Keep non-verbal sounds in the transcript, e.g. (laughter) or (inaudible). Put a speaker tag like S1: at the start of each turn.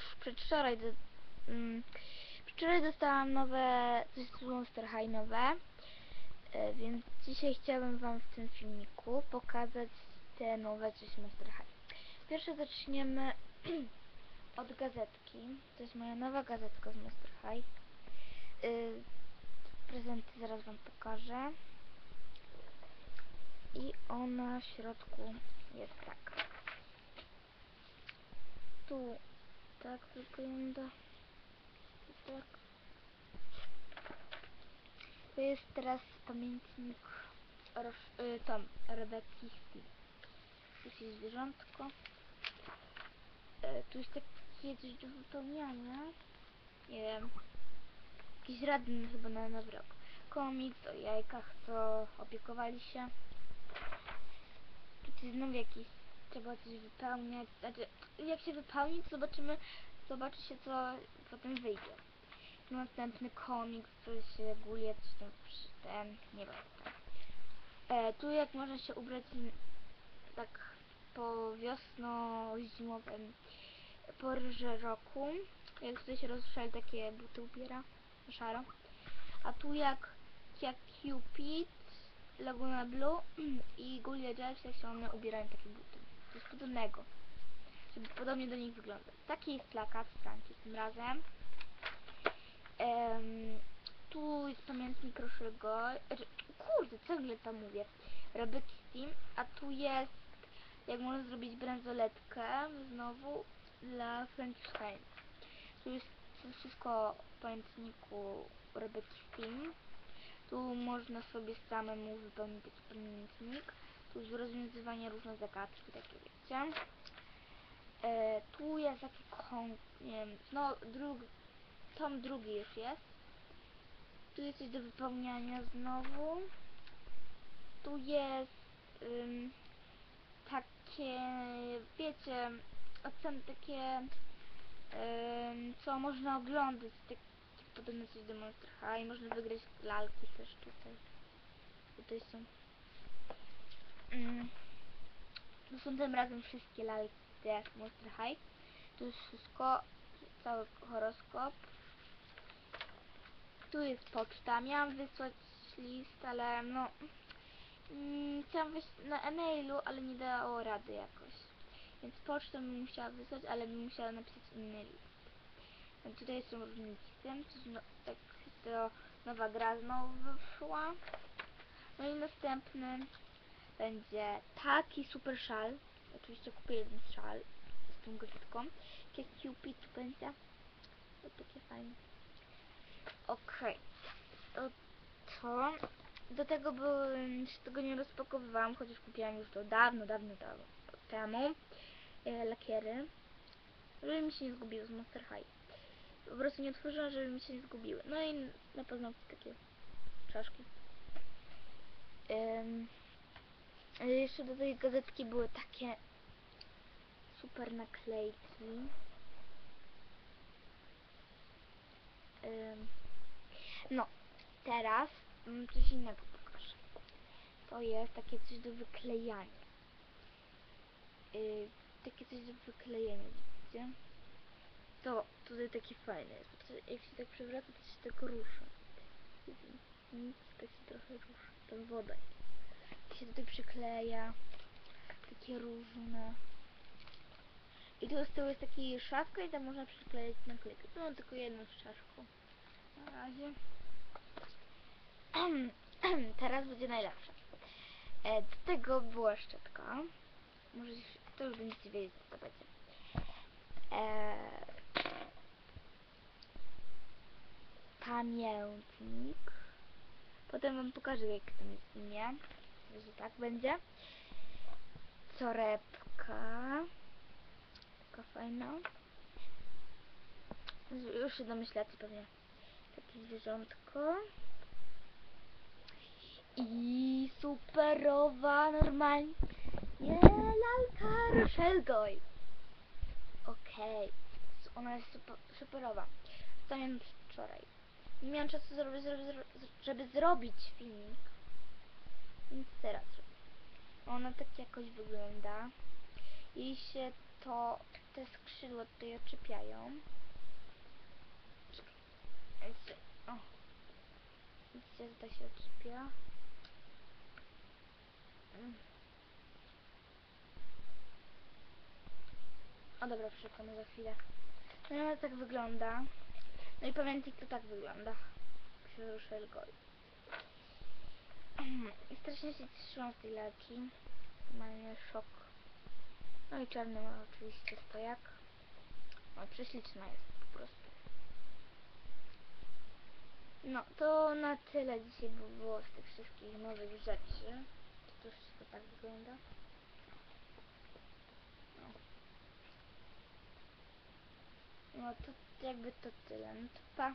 S1: już przedwczoraj do, mm, dostałam nowe, coś z Monster High nowe, e, więc dzisiaj chciałabym wam w tym filmiku pokazać te nowe coś Monster High. Pierwsze zaczniemy (clears throat) od gazetki. To jest moja nowa gazetka z Monster High. Y, prezenty zaraz wam pokażę. I ona w środku jest tak. Tu tak wygląda. Tak. To jest teraz pamiętnik y, Tom, Rebeki. Tu jest zwierzątko. E, tu jest takie coś do wypełniania. Nie wiem. Jakiś radny chyba na nowy rok. Komiks o jajkach, co opiekowali się. Tu jest znowu jakiś, trzeba coś wypełniać. Znaczy, jak się wypełni, to zobaczymy, zobaczy się, co potem wyjdzie. Następny komiks, coś reguluje, coś tam, ten, nie wiem. E, tu jak można się ubrać tak po wiosno-zimowym porze roku. Jak tutaj się rozszerzy takie buty ubiera, szaro. A tu jak, jak Cupid, Laguna Blue (clears throat) i Julia Jazz, jak się one ubierają takie buty. Podobnego. Żeby podobnie do nich wyglądać. Taki jest plakat Franki tym razem. Em, tu jest pamiętnik Roszego. Znaczy, kurde, ciągle tam mówię. Rebecca Steam. A tu jest, jak można zrobić bransoletkę znowu dla Frankenstein. Tu jest wszystko w pamiętniku Rebecca Steam. Tu można sobie samemu wypełnić pamiętnik. Tu jest rozwiązywanie różnych zagadki, takie wiecie. E, tu jest taki nie wiem, no drugi, tom drugi już jest. Tu jest coś do wypełniania znowu. Tu jest ym, takie, wiecie, ocen takie, ym, co można oglądać, tak, tak podobne coś do Monster High. Można wygrać lalki też tutaj. Tutaj są. Ym, tu są tym razem wszystkie lalki te Monster High. Tu jest wszystko, cały horoskop. Tu jest poczta. Miałam wysłać list, ale no... Mm, chciałam wysłać na e-mailu, ale nie dało rady jakoś. Więc pocztą bym musiała wysłać, ale bym musiała napisać inny list. No, tutaj są różne listy. No, tak to nowa gra znowu wyszła. No i następny będzie taki super szal. Oczywiście kupię jeden szal z tą gazetką. Jakie Cupid będzie. To takie fajne. Okej. To to. Do tego byłem, się tego nie rozpakowywałam, chociaż kupiłam już to dawno, dawno, dawno temu. E, lakiery. Żeby mi się nie zgubiły z Monster High. Po prostu nie otworzyłam, żeby mi się nie zgubiły. No i na pewno takie czaszki. Ym, jeszcze do tej gazetki były takie super naklejki. No, teraz coś innego pokażę. To jest takie coś do wyklejania. Yy, takie coś do wyklejania, widzicie? To tutaj takie fajne jest. Jak się tak przewraca, to się tak rusza. Nic, tak się trochę rusza. Tam woda jest. Się tutaj przykleja. Takie różne. I tu z tyłu jest taki szafka i tam można przyklejać naklejkę. Mam tylko jedną z. Na razie. Teraz będzie najlepsze. E, do tego była szczotka. Może to już będziecie wiedzieć co to będzie. E, pamiętnik. Potem wam pokażę jak tam jest imię. Że tak będzie. Torebka. Taka fajna. Już się domyślacie pewnie. Takie zwierzątko. I superowa normalnie. Nie, lalka Rochelgoy. Okej. S- Ona jest super, superowa. To miałem wczoraj. Nie miałam czasu, zrobić, zrobić, żeby zrobić filmik. Więc teraz. Ona tak jakoś wygląda. I się to te skrzydła tutaj oczepiają. O. Widzicie, że to się odczepia. Mm. O dobra, przekonamy za chwilę. No i ona tak wygląda. No i pamiętnik to tak wygląda. Przeruszę go. I strasznie się trzymam tej lalki. Normalnie szok. No i czarny ma oczywiście stojak. No prześliczna jest po prostu. No, to na tyle dzisiaj by było z tych wszystkich nowych rzeczy. To wszystko tak wygląda. No. No to jakby to tyle. No to pa.